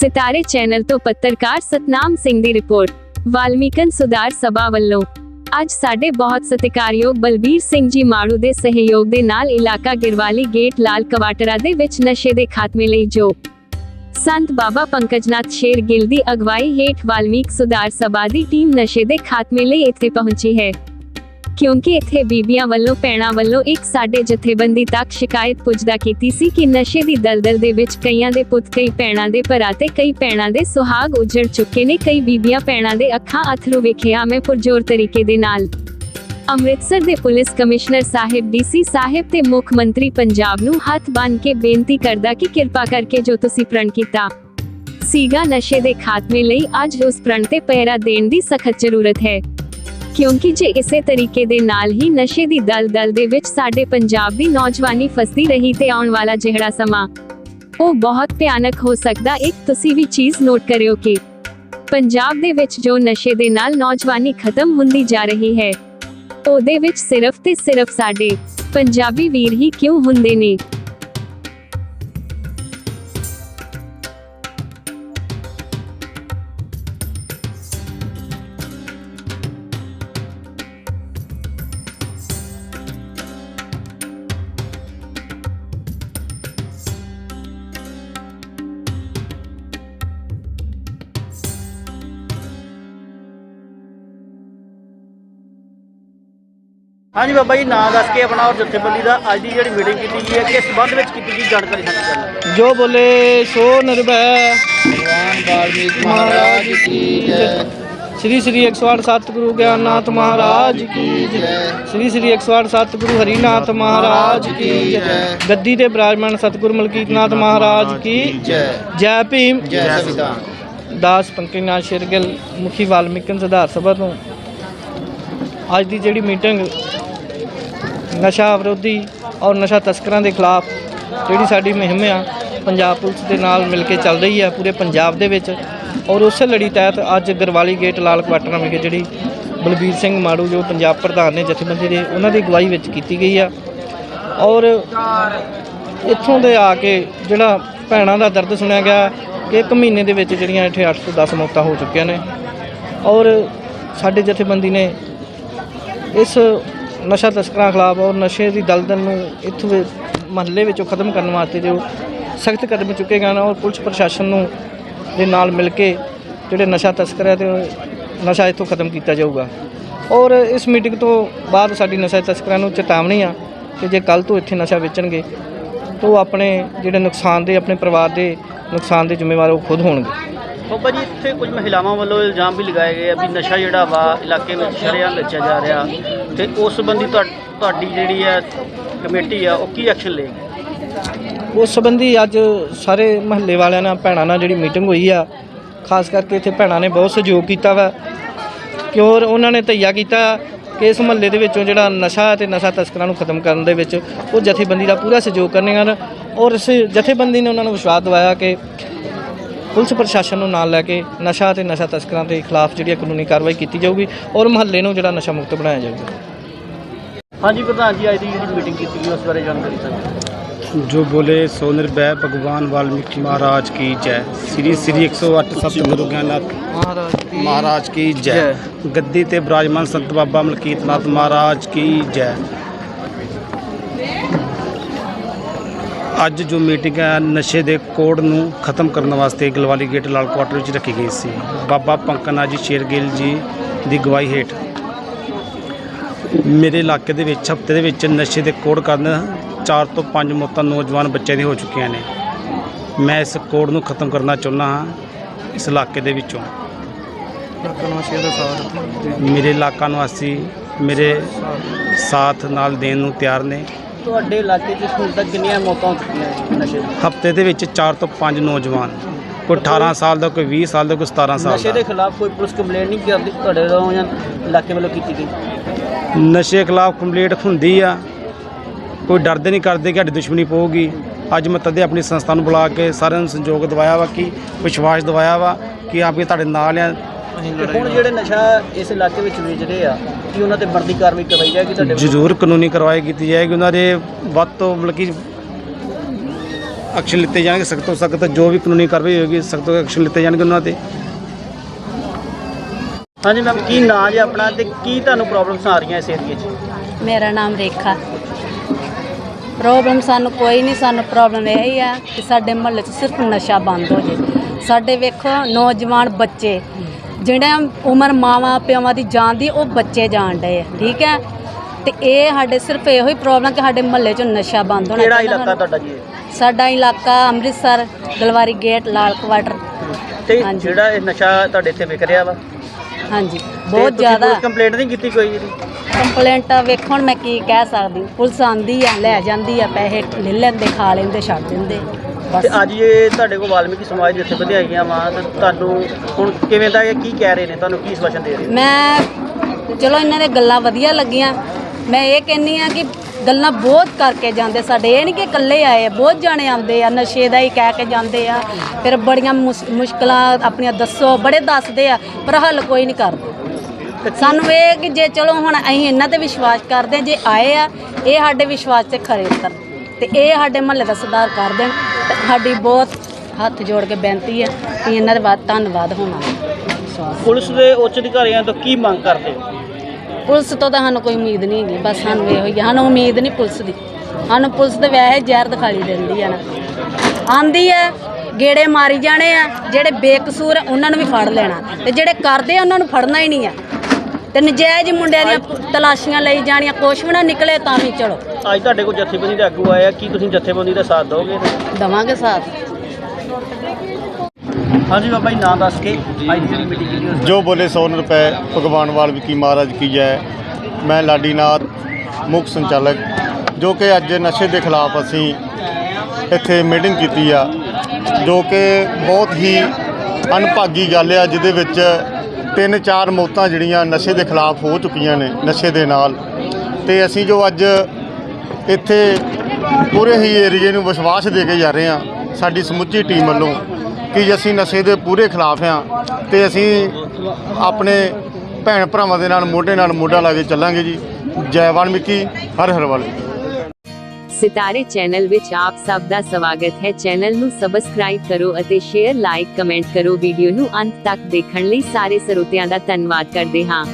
ਸਿਤਾਰੇ ਚੈਨਲ ਤੋਂ ਪੱਤਰਕਾਰ ਸਤਨਾਮ ਸਿੰਘ ਦੀ ਰਿਪੋਰਟ ਵਾਲਮੀਕਨ ਸੁਧਾਰ ਸਭਾ ਵੱਲੋਂ। ਅੱਜ ਸਾਡੇ ਬਹੁਤ ਸਤਿਕਾਰਯੋਗ ਬਲਬੀਰ ਸਿੰਘ ਜੀ ਮਾੜੂ ਦੇ ਸਹਿਯੋਗ ਦੇ ਨਾਲ ਇਲਾਕਾ ਗਿਰਵਾਲੀ ਗੇਟ ਲਾਲ ਕਵਾਟਰਾ ਦੇ ਵਿੱਚ ਨਸ਼ੇ ਦੇ ਖਾਤਮੇ ਲਈ ਜੋ। ਸੰਤ ਬਾਬਾ ਪੰਕਜਨਾਥ ਸ਼ੇਰ ਗਿੱਲ ਦੀ ਅਗਵਾਈ ਹੇਠ ਵਾਲਮੀਕ ਸੁਧਾਰ ਸਭਾ ਦੀ ਟੀਮ ਨਸ਼ੇ ਦੇ ਖਾਤਮੇ ਲਈ ਇੱਥੇ ਪਹੁੰਚੀ ਹੈ। ਕਿਉਂਕਿ ਇੱਥੇ ਬੀਬੀਆਂ ਵੱਲੋਂ ਪੈਣਾ ਵੱਲੋਂ ਇੱਕ ਸਾਡੇ ਜਥੇਬੰਦੀ ਤੱਕ ਸ਼ਿਕਾਇਤ ਪੁੱਜਦਾ ਕੀਤੀ ਸੀ ਕਿ ਨਸ਼ੇ ਦੀ ਦਲਦਲ ਦੇ ਵਿੱਚ ਕਈਆਂ ਦੇ ਪੁੱਤ, ਕਈ ਪੈਣਾ ਦੇ ਭਰਾ ਤੇ ਕਈ ਪੈਣਾ ਦੇ ਸੁਹਾਗ ਉਜੜ ਚੁੱਕੇ ਨੇ। ਕਈ ਬੀਬੀਆਂ ਪੈਣਾ ਦੇ ਅੱਖਾਂ ਅਥਰੂ ਵੇਖਿਆ ਮੈਂ ਪੁਰਜੋਰ ਤਰੀਕੇ ਦੇ ਨਾਲ। ਅੰਮ੍ਰਿਤਸਰ ਦੇ ਪੁਲਿਸ ਕਮਿਸ਼ਨਰ ਸਾਹਿਬ ਡੀਸੀ ਸਾਹਿਬ ਤੇ ਮੁੱਖ ਮੰਤਰੀ ਪੰਜਾਬ ਨੂੰ ਹੱਥ ਬੰਨ ਕੇ ਬੇਨਤੀ ਕਰਦਾ ਕਿ ਕਿਰਪਾ ਕਰਕੇ ਜੋ ਤੁਸੀਂ ਪ੍ਰਣ ਕੀਤਾ ਸੀਗਾ ਨਸ਼ੇ ਦੇ ਖਾਤਮੇ ਲਈ, ਅੱਜ ਉਸ ਪ੍ਰਣ ਤੇ ਪਹਿਰਾ ਦੇਣ ਦੀ ਸਖਤ ਜ਼ਰੂਰਤ ਹੈ। ਕਿਉਂਕਿ ਜੇ ਇਸੇ ਤਰੀਕੇ ਦੇ ਨਾਲ ਹੀ ਨਸ਼ੇ ਦੀ ਦਲਦਲ ਦੇ ਵਿੱਚ ਸਾਡੇ ਪੰਜਾਬ ਦੀ ਨੌਜਵਾਨੀ ਫਸਦੀ ਰਹੀ ਤੇ ਆਉਣ ਵਾਲਾ ਜਿਹੜਾ ਸਮਾਂ, ਉਹ ਬਹੁਤ ਭਿਆਨਕ ਹੋ ਸਕਦਾ। ਇੱਕ ਤੁਸੀਂ ਵੀ ਚੀਜ਼ ਨੋਟ ਕਰਿਓ ਕਿ ਪੰਜਾਬ ਦੇ ਵਿੱਚ ਜੋ ਨਸ਼ੇ ਦੇ ਨਾਲ ਨੌਜਵਾਨੀ ਖਤਮ ਹੁੰਦੀ ਜਾ ਰਹੀ ਹੈ, ਉਹਦੇ ਵਿੱਚ ਸਿਰਫ ਤੇ ਸਿਰਫ ਸਾਡੇ ਪੰਜਾਬੀ ਵੀਰ ਹੀ ਕਿਉਂ ਹੁੰਦੇ ਨੇ? ਹਾਂਜੀ ਬਾਬਾ ਜੀ ਨਾਂ ਦੱਸ ਕੇ ਆਪਣਾ ਔਰ ਜਥੇਬੰਦੀ ਦਾ ਅੱਜ ਦੀ ਜਿਹੜੀ ਮੀਟਿੰਗ ਕੀਤੀ ਗਈ ਹੈ ਕਿਸ ਸੰਬੰਧ ਵਿੱਚ ਕੀਤੀ ਗਈ ਜਾਣਕਾਰੀ ਸਾਂਝੀ ਕਰਨਾ ਜੋ ਬੋਲੇ ਸੋ ਨਿਰਭੈ। ਭਗਵਾਨ ਵਾਲਮੀਕ ਮਹਾਰਾਜ ਕੀ ਜੈ। ਸ੍ਰੀ ਸ੍ਰੀ 108 ਸਤਿਗੁਰੂ ਗਿਆਨਨਾਥ ਮਹਾਰਾਜ ਕੀ ਜੈ। ਸ੍ਰੀ ਸ੍ਰੀ 108 ਸਤਿਗੁਰੂ ਹਰੀਨਾਥ ਮਹਾਰਾਜ ਕੀ ਜੈ। ਗੱਦੀ ਤੇ ਬਿਰਾਜਮਾਨ ਸਤਿਗੁਰੂ ਮਲਕੀਤਨਾਥ ਮਹਾਰਾਜ ਕੀ ਜੈ। ਜੈ ਭੀਮ। ਜੈ ਸੰਵਿਧਾਨ ਦਾਸ ਪੰਕਜਨਾਥ ਸ਼ੇਰਗਿੱਲ ਮੁਖੀ ਵਾਲਮੀਕਨ ਸੁਧਾਰ ਸਭਾ ਤੋਂ ਅੱਜ ਦੀ ਜਿਹੜੀ ਮੀਟਿੰਗ ਨਸ਼ਾ ਵਿਰੋਧੀ ਔਰ ਨਸ਼ਾ ਤਸਕਰਾਂ ਦੇ ਖਿਲਾਫ ਜਿਹੜੀ ਸਾਡੀ ਮੁਹਿੰਮ ਆ, ਪੰਜਾਬ ਪੁਲਿਸ ਦੇ ਨਾਲ ਮਿਲ ਕੇ ਚੱਲ ਰਹੀ ਆ, ਪੂਰੇ ਪੰਜਾਬ ਦੇ ਵਿੱਚ। ਔਰ ਉਸੇ ਲੜੀ ਤਹਿਤ ਅੱਜ ਗਰਵਾਲੀ ਗੇਟ ਲਾਲ ਕੁਆਟਰਾਂ ਵਿਖੇ ਜਿਹੜੀ ਬਲਬੀਰ ਸਿੰਘ ਮਾੜੂ, ਜੋ ਪੰਜਾਬ ਪ੍ਰਧਾਨ ਨੇ ਜਥੇਬੰਦੀ ਦੇ, ਉਹਨਾਂ ਦੀ ਅਗਵਾਈ ਵਿੱਚ ਕੀਤੀ ਗਈ ਆ। ਔਰ ਇੱਥੋਂ ਦੇ ਆ ਕੇ ਜਿਹੜਾ ਭੈਣਾਂ ਦਾ ਦਰਦ ਸੁਣਿਆ ਗਿਆ ਕਿ ਇੱਕ ਮਹੀਨੇ ਦੇ ਵਿੱਚ ਜਿਹੜੀਆਂ ਇੱਥੇ 810 ਮੌਤਾਂ ਹੋ ਚੁੱਕੀਆਂ ਨੇ। ਔਰ ਸਾਡੇ ਜਥੇਬੰਦੀ ਨੇ ਇਸ ਨਸ਼ਾ ਤਸਕਰਾਂ ਖਿਲਾਫ ਔਰ ਨਸ਼ੇ ਦੀ ਦਲਦਲ ਨੂੰ ਇੱਥੋਂ ਦੇ ਮਹੱਲੇ ਵਿੱਚੋਂ ਖਤਮ ਕਰਨ ਵਾਸਤੇ ਜੋ ਸਖਤ ਕਦਮ ਚੁੱਕੇ ਗਏ ਨੇ ਔਰ ਪੁਲਿਸ ਪ੍ਰਸ਼ਾਸਨ ਨੂੰ ਦੇ ਨਾਲ ਮਿਲ ਕੇ ਜਿਹੜੇ ਨਸ਼ਾ ਤਸਕਰ ਹੈ ਤੇ ਨਸ਼ਾ ਇੱਥੋਂ ਖਤਮ ਕੀਤਾ ਜਾਊਗਾ। ਔਰ ਇਸ ਮੀਟਿੰਗ ਤੋਂ ਬਾਅਦ ਸਾਡੀ ਨਸ਼ਾ ਤਸਕਰਾਂ ਨੂੰ ਚੇਤਾਵਨੀ ਆ ਕਿ ਜੇ ਕੱਲ ਤੋਂ ਇੱਥੇ ਨਸ਼ਾ ਵੇਚਣਗੇ, ਤਾਂ ਉਹ ਆਪਣੇ ਜਿਹੜੇ ਨੁਕਸਾਨ ਦੇ, ਆਪਣੇ ਪਰਿਵਾਰ ਦੇ ਨੁਕਸਾਨ ਦੇ ਜ਼ਿੰਮੇਵਾਰ ਉਹ ਖੁਦ ਹੋਣਗੇ। ਬਾਬਾ ਜੀ, ਇੱਥੇ ਕੁਝ ਮਹਿਲਾਵਾਂ ਵੱਲੋਂ ਇਲਜ਼ਾਮ ਵੀ ਲਗਾਏ ਗਏ ਆ ਵੀ ਨਸ਼ਾ ਜਿਹੜਾ ਵਾ ਇਲਾਕੇ ਵਿੱਚ ਸ਼ਰੇਆਮ ਵੇਚਿਆ ਜਾ ਰਿਹਾ। ਤੇ ਉਸ ਸੰਬੰਧੀ ਤੁਹਾ- ਤੁਹਾਡੀ ਜਿਹੜੀ ਹੈ ਕਮੇਟੀ ਆ, ਉਹ ਕੀ ਐਕਸ਼ਨ ਲਏਗੀ? ਉਸ ਸੰਬੰਧੀ ਅੱਜ ਸਾਰੇ ਮਹੱਲੇ ਵਾਲਿਆਂ ਨਾਲ, ਭੈਣਾਂ ਨਾਲ ਜਿਹੜੀ ਮੀਟਿੰਗ ਹੋਈ ਆ, ਖਾਸ ਕਰਕੇ ਇੱਥੇ ਭੈਣਾਂ ਨੇ ਬਹੁਤ ਸਹਿਯੋਗ ਕੀਤਾ ਵਾ। ਕਿ ਔਰ ਉਹਨਾਂ ਨੇ ਧਈਆ ਕੀਤਾ ਕਿ ਇਸ ਮਹੱਲੇ ਦੇ ਵਿੱਚੋਂ ਜਿਹੜਾ ਨਸ਼ਾ ਤੇ ਨਸ਼ਾ ਤਸਕਰਾਂ ਨੂੰ ਖਤਮ ਕਰਨ ਦੇ ਵਿੱਚ ਉਹ ਜਥੇਬੰਦੀ ਦਾ ਪੂਰਾ ਸਹਿਯੋਗ ਕਰਨਗੇ ਹਨ। ਔਰ ਇਸ ਜਥੇਬੰਦੀ ਨੇ ਉਹਨਾਂ ਨੂੰ ਵਿਸ਼ਵਾਸ ਦਿਵਾਇਆ ਕਿ ਪੁਲਿਸ ਪ੍ਰਸ਼ਾਸਨ ਨੂੰ ਨਾਲ ਲੈ ਕੇ ਨਸ਼ਾ ਤੇ ਨਸ਼ਾ ਤਸਕਰਾਂ ਦੇ ਖਿਲਾਫ ਜਿਹੜੀ ਹੈ ਕਾਨੂੰਨੀ ਕਾਰਵਾਈ ਕੀਤੀ ਜਾਊਗੀ ਔਰ ਮਹੱਲੇ ਨੂੰ ਜਿਹੜਾ ਨਸ਼ਾ ਮੁਕਤ ਬਣਾਇਆ ਜਾਊਗਾ। ਹਾਂਜੀ ਪ੍ਰਧਾਨ ਜੀ ਅੱਜ ਦੀ ਜਿਹੜੀ ਮੀਟਿੰਗ ਕੀਤੀ ਗਈ ਉਸ ਬਾਰੇ ਜਾਣਕਾਰੀ ਸਾਂਝੀ ਜੋ ਬੋਲੇ ਸੋ ਨਿਰਭੈ ਭਗਵਾਨ ਵਾਲਮੀਕੀ ਮਹਾਰਾਜ ਕੀ ਜੈ। ਸ੍ਰੀ ਸ੍ਰੀ 108 ਸਤਿਗੁਰੂ ਗਿਆਨਨਾਥ ਮਹਾਰਾਜ ਮਹਾਰਾਜ ਕੀ ਜੈ। ਜੈ। ਗੱਦੀ ਤੇ ਬਿਰਾਜਮਾਨ ਸੰਤ ਬਾਬਾ ਮਲਕੀਤਨਾਥ ਮਹਾਰਾਜ ਕੀ ਜੈ। ਅੱਜ ਜੋ ਮੀਟਿੰਗ ਹੈ, ਨਸ਼ੇ ਦੇ ਕੋਡ ਨੂੰ ਖਤਮ ਕਰਨ ਵਾਸਤੇ ਗਲਵਾਲੀ ਗੇਟ ਲਾਲ ਕੁਆਟਰ ਵਿੱਚ ਰੱਖੀ ਗਈ ਸੀ। ਬਾਬਾ ਪੰਕਨਾਥ ਜੀ ਸ਼ੇਰਗਿੱਲ ਜੀ ਦੀ ਗਵਾਹੀ ਹੇਠ। ਮੇਰੇ ਇਲਾਕੇ ਦੇ ਵਿੱਚ, ਹਫ਼ਤੇ ਦੇ ਵਿੱਚ ਨਸ਼ੇ ਦੇ ਕੋਡ ਕਾਰਨ 4 ਤੋਂ 5 ਮੌਤਾਂ ਨੌਜਵਾਨ ਬੱਚਿਆਂ ਦੀਆਂ ਹੋ ਚੁੱਕੀਆਂ ਨੇ। ਮੈਂ ਇਸ ਕੋਡ ਨੂੰ ਖਤਮ ਕਰਨਾ ਚਾਹੁੰਦਾ ਹਾਂ, ਇਸ ਇਲਾਕੇ ਦੇ ਵਿੱਚੋਂ। ਮੇਰੇ ਇਲਾਕਾ ਨਿਵਾਸੀ ਮੇਰੇ ਸਾਥ ਨਾਲ ਦੇਣ ਨੂੰ ਤਿਆਰ ਨੇ। ਤੁਹਾਡੇ ਇਲਾਕੇ 'ਚ ਹੁਣ ਤੱਕ ਕਿੰਨੀਆਂ ਮੌਤਾਂ ਹੋ ਚੁੱਕੀਆਂ ਨੇ ਨਸ਼ੇ ਦੀਆਂ? ਹਫ਼ਤੇ ਦੇ ਵਿੱਚ 4 ਤੋਂ 5 ਨੌਜਵਾਨ ਕੋਈ 18 ਸਾਲ ਦਾ ਕੋਈ 20 ਸਾਲ ਦਾ ਕੋਈ 17 ਸਾਲ ਨਸ਼ੇ ਦੇ ਦਾ। ਖਿਲਾਫ ਕੋਈ ਪੁਲਿਸ ਕੰਪਲੇਂਟ ਨਹੀਂ ਕਰਦੀ ਤੁਹਾਡੇ ਵੱਲੋਂ ਜਾਂ ਇਲਾਕੇ ਵੱਲੋਂ ਕੀਤੀ ਗਈ? ਨਸ਼ੇ ਖਿਲਾਫ ਕੰਪਲੀਟ ਹੁੰਦੀ ਆ ਕੋਈ ਡਰਦੇ ਨਹੀਂ ਕਰਦੇ ਕਿ ਸਾਡੀ ਦੁਸ਼ਮਣੀ ਪਊਗੀ। ਅੱਜ ਮੈਂ ਤਦੇ ਆਪਣੀ ਸੰਸਥਾ ਨੂੰ ਬੁਲਾ ਕੇ ਸਾਰਿਆਂ ਨੂੰ ਸੰਯੋਗ ਦਿਵਾਇਆ ਵਾ ਕਿ ਵਿਸ਼ਵਾਸ ਦਿਵਾਇਆ ਵਾ ਕਿ ਆਪੇ ਤੁਹਾਡੇ ਨਾਲ ਆ ਤੇ ਹੁਣ ਜਿਹੜੇ ਨਸ਼ਾ ਇਸ ਇਲਾਕੇ ਵਿੱਚ ਵੇਚ ਰਹੇ ਆ ਕੀ ਉਹਨਾਂ ਤੇ ਬਣਦੀ ਕਾਰਵਾਈ ਕਰਵਾਈ ਜਾਏਗੀ ਤੁਹਾਡੇ ਵੱਲੋਂ? ਜ਼ਰੂਰ ਕਾਨੂੰਨੀ ਕਾਰਵਾਈ ਕੀਤੀ ਜਾਏਗੀ ਉਹਨਾਂ ਦੇ ਵੱਧ ਤੋਂ ਮਤਲਬ ਕਿ ਐਕਸ਼ਨ ਲਿੱਤੇ ਜਾਣਗੇ ਸਖਤ ਤੋਂ ਸਖਤ ਜੋ ਵੀ ਕਾਨੂੰਨੀ ਕਾਰਵਾਈ ਹੋਏਗੀ ਸਖਤ ਤੋਂ ਐਕਸ਼ਨ ਲਿੱਤੇ ਜਾਣਗੇ ਉਹਨਾਂ ਤੇ। ਹਾਂਜੀ ਮੈਮ ਕੀ ਨਾਂ ਜੇ ਆਪਣਾ ਤੇ ਕੀ ਤੁਹਾਨੂੰ ਪ੍ਰੋਬਲਮਸ ਆ ਰਹੀਆਂ ਇਸ ਏਰੀਏ 'ਚ? ਮੇਰਾ ਨਾਮ ਰੇਖਾ। ਪ੍ਰੋਬਲਮ ਸਾਨੂੰ ਕੋਈ ਨਹੀਂ ਸਾਨੂੰ ਪ੍ਰੋਬਲਮ ਇਹ ਹੀ ਆ ਕਿ ਸਾਡੇ ਮੁਹੱਲੇ 'ਚ ਸਿਰਫ ਨਸ਼ਾ ਬੰਦ ਹੋ ਜੇ। ਸਾਡੇ ਵੇਖੋ ਨੌਜਵਾਨ ਬੱਚੇ ਜਿਹੜਾ ਉਮਰ ਮਾਵਾਂ ਪਿਓਾਂ ਦੀ ਜਾਣਦੀ ਉਹ ਬੱਚੇ ਜਾਣ ਡਏ ਆ ਠੀਕ ਹੈ? ਤੇ ਇਹ ਸਾਡੇ ਸਿਰਫ ਇਹੋ ਹੀ ਪ੍ਰੋਬਲਮ ਕਿ ਸਾਡੇ ਮੁਹੱਲੇ 'ਚ ਨਸ਼ਾ ਬੰਦ ਹੋਣਾ ਕਿਹੜਾ ਇਲਾਕਾ। ਤੁਹਾਡਾ ਜੀ? ਸਾਡਾ ਇਲਾਕਾ ਅੰਮ੍ਰਿਤਸਰ ਗਲਵਾਰੀ ਗੇਟ ਲਾਲ ਕੁਆਟਰ ਤੇ। ਜਿਹੜਾ ਇਹ ਨਸ਼ਾ ਤੁਹਾਡੇ ਇੱਥੇ ਵਿਕ ਰਿਹਾ ਵਾ? ਹਾਂਜੀ। ਬਹੁਤ ਜ਼ਿਆਦਾ ਕੰਪਲੇਂਟ ਨਹੀਂ ਕੀਤੀ ਕੋਈ ਇਹਦੀ? ਕੰਪਲੇਂਟ ਵੇਖੋ ਹੁਣ ਮੈਂ ਕੀ ਕਹਿ ਸਕਦੀ। ਪੁਲਿਸ ਆਂਦੀ ਆ ਲੈ ਜਾਂਦੀ ਆ ਪੈਸੇ ਲੈ ਲੈਂਦੇ ਖਾ ਲੈਂਦੇ ਛੱਡ ਦਿੰਦੇ। ਤੇ ਅੱਜ ਇਹ ਤੁਹਾਡੇ ਕੋਲ ਵਾਲਮੀਕੀ ਸਮਾਜ ਦੇ ਇੱਥੇ ਵਧਾਈਆਂ ਵਾ ਤੇ ਤੁਹਾਨੂੰ ਹੁਣ ਕਿਵੇਂ ਦਾ ਇਹ ਕੀ ਕਹਿ ਰਹੇ ਨੇ? ਤੁਹਾਨੂੰ ਕੀ ਸਵਾਸ਼ਨ ਦੇ ਰਹੇ ਨੇ? ਮੈਂ ਚਲੋ ਇਹਨਾਂ ਦੇ ਗੱਲਾਂ ਵਧੀਆ ਲੱਗੀਆਂ। ਮੈਂ ਇਹ ਕਹਿੰਨੀ ਆ ਕਿ ਗੱਲਾਂ ਬਹੁਤ ਕਰਕੇ ਜਾਂਦੇ ਸਾਡੇ। ਇਹ ਨਹੀਂ ਕਿ ਇਕੱਲੇ ਆਏ ਆ, ਬਹੁਤ ਜਾਣੇ ਆਉਂਦੇ ਆ ਨਸ਼ੇ ਦਾ ਹੀ ਕਹਿ ਕੇ ਜਾਂਦੇ ਆ। ਫਿਰ ਬੜੀਆਂ ਮੁਸ- ਮੁਸ਼ਕਲਾਂ ਆਪਣੀਆਂ ਦੱਸੋ ਬੜੇ ਦੱਸਦੇ ਆ ਪਰ ਹੱਲ ਕੋਈ ਨਹੀਂ ਕਰਦੇ। ਸਾਨੂੰ ਇਹ ਕਿ ਜੇ ਚਲੋ ਹੁਣ ਅਸੀਂ ਇਹਨਾਂ ਤੇ ਵਿਸ਼ਵਾਸ ਕਰਦੇ ਹਾਂ, ਜੇ ਆਏ ਆ ਇਹ ਸਾਡੇ ਵਿਸ਼ਵਾਸ ਤੇ ਖਰੇ ਉਤਰ ਤੇ ਇਹ ਸਾਡੇ ਮਹੱਲੇ ਦਾ ਸੁਧਾਰ ਕਰ ਦੇਣ। ਸਾਡੀ ਬਹੁਤ ਹੱਥ ਜੋੜ ਕੇ ਬੇਨਤੀ ਹੈ ਕਿ ਇਹਨਾਂ ਦਾ ਬਹੁਤ ਧੰਨਵਾਦ ਹੋਣਾ। ਪੁਲਿਸ ਦੇ ਉੱਚ ਅਧਿਕਾਰੀਆਂ ਤੋਂ ਕੀ ਮੰਗ ਕਰਦੇ ਹੋ? ਪੁਲਿਸ ਤੋਂ ਤਾਂ ਸਾਨੂੰ ਕੋਈ ਉਮੀਦ ਨਹੀਂ ਹੈਗੀ ਬਸ ਸਾਨੂੰ ਇਹੋ ਹੀ ਆ, ਸਾਨੂੰ ਉਮੀਦ ਨਹੀਂ ਪੁਲਿਸ ਦੀ। ਸਾਨੂੰ ਪੁਲਿਸ ਤੇ ਵੈਸੇ ਜ਼ਹਿਰ ਦਿਖਾਈ ਦਿੰਦੀ ਆ ਨਾ। ਆਂਦੀ ਹੈ ਗੇੜੇ ਮਾਰੀ ਜਾਣੇ ਆ ਜਿਹੜੇ ਬੇਕਸੂਰ ਉਹਨਾਂ ਨੂੰ ਵੀ ਫੜ ਲੈਣਾ। ਤੇ ਜਿਹੜੇ ਕਰਦੇ ਆ ਉਹਨਾਂ ਨੂੰ ਫੜਨਾ ਹੀ ਨਹੀਂ ਆ। ਤੇ ਨਜਾਇਜ਼ ਮੁੰਡਿਆਂ ਦੀਆਂ ਤਲਾਸ਼ੀਆਂ ਲਈ ਜਾਣੀਆਂ ਕੁਛ ਵੀ ਨਾ ਨਿਕਲੇ ਤਾਂ ਵੀ ਚਲੋ। ਅੱਜ ਤੁਹਾਡੇ ਕੋਲ ਜਥੇਬੰਦੀ ਦੇ ਆਗੂ ਆਏ ਆ ਕੀ ਤੁਸੀਂ ਜਥੇਬੰਦੀ ਦਾ ਸਾਥ ਦਿਓਗੇ ਦਵਾਂਗੇ ਸਾਥ। ਹਾਂਜੀ ਬਾਬਾ ਜੀ ਨਾਂ ਦੱਸ ਕੇ ਅੱਜ ਦੀ ਜਿਹੜੀ ਮੀਟਿੰਗ ਉਸ ਜੋ ਬੋਲੇ 100 ਰੁਪਏ ਭਗਵਾਨ ਵਾਲਮੀਕੀ ਮਹਾਰਾਜ ਕੀ ਜੈ। ਮੈਂ ਲਾਡੀਨਾਥ ਮੁੱਖ ਸੰਚਾਲਕ ਜੋ ਕਿ ਅੱਜ ਨਸ਼ੇ ਦੇ ਖਿਲਾਫ ਅਸੀਂ ਇੱਥੇ ਮੀਟਿੰਗ ਕੀਤੀ ਆ ਜੋ ਕਿ ਬਹੁਤ ਹੀ ਅਨਭਾਗੀ ਗੱਲ ਆ ਜਿਹਦੇ ਵਿੱਚ ਤਿੰਨ ਚਾਰ ਮੌਤਾਂ ਜਿਹੜੀਆਂ ਨਸ਼ੇ ਦੇ ਖਿਲਾਫ ਹੋ ਚੁੱਕੀਆਂ ਨੇ ਨਸ਼ੇ ਦੇ ਨਾਲ। ਤੇ ਅਸੀਂ ਜੋ ਅੱਜ ਇੱਥੇ ਪੂਰੇ ਹੀ ਏਰੀਏ ਨੂੰ ਵਿਸ਼ਵਾਸ ਦੇ ਕੇ ਜਾ ਰਹੇ ਹਾਂ, ਸਾਡੀ ਸਮੁੱਚੀ ਟੀਮ ਵੱਲੋਂ ਕਿ ਅਸੀਂ ਨਸ਼ੇ ਦੇ ਪੂਰੇ ਖਿਲਾਫ ਹਾਂ ਤੇ ਅਸੀਂ ਆਪਣੇ ਭੈਣ ਭਰਾਵਾਂ ਦੇ ਨਾਲ, ਮੋਢੇ ਨਾਲ ਮੋਢਾ ਲਾ ਕੇ ਚੱਲਾਂਗੇ ਜੀ। ਜੈ ਵਾਲਮੀਕੀ, ਹਰ ਹਰ ਵਾਲਮੀਕੀ ਸਿਤਾਰੇ ਚੈਨਲ ਵਿੱਚ ਆਪ ਸਭ ਦਾ ਸਵਾਗਤ ਹੈ। ਚੈਨਲ ਨੂੰ ਸਬਸਕ੍ਰਾਈਬ ਕਰੋ ਅਤੇ ਸ਼ੇਅਰ ਲਾਈਕ ਕਮੈਂਟ ਕਰੋ। ਵੀਡੀਓ ਨੂੰ ਅੰਤ ਤੱਕ ਦੇਖਣ ਲਈ ਸਾਰੇ ਸਰੋਤਿਆਂ ਦਾ ਧੰਨਵਾਦ ਕਰਦੇ ਹਾਂ।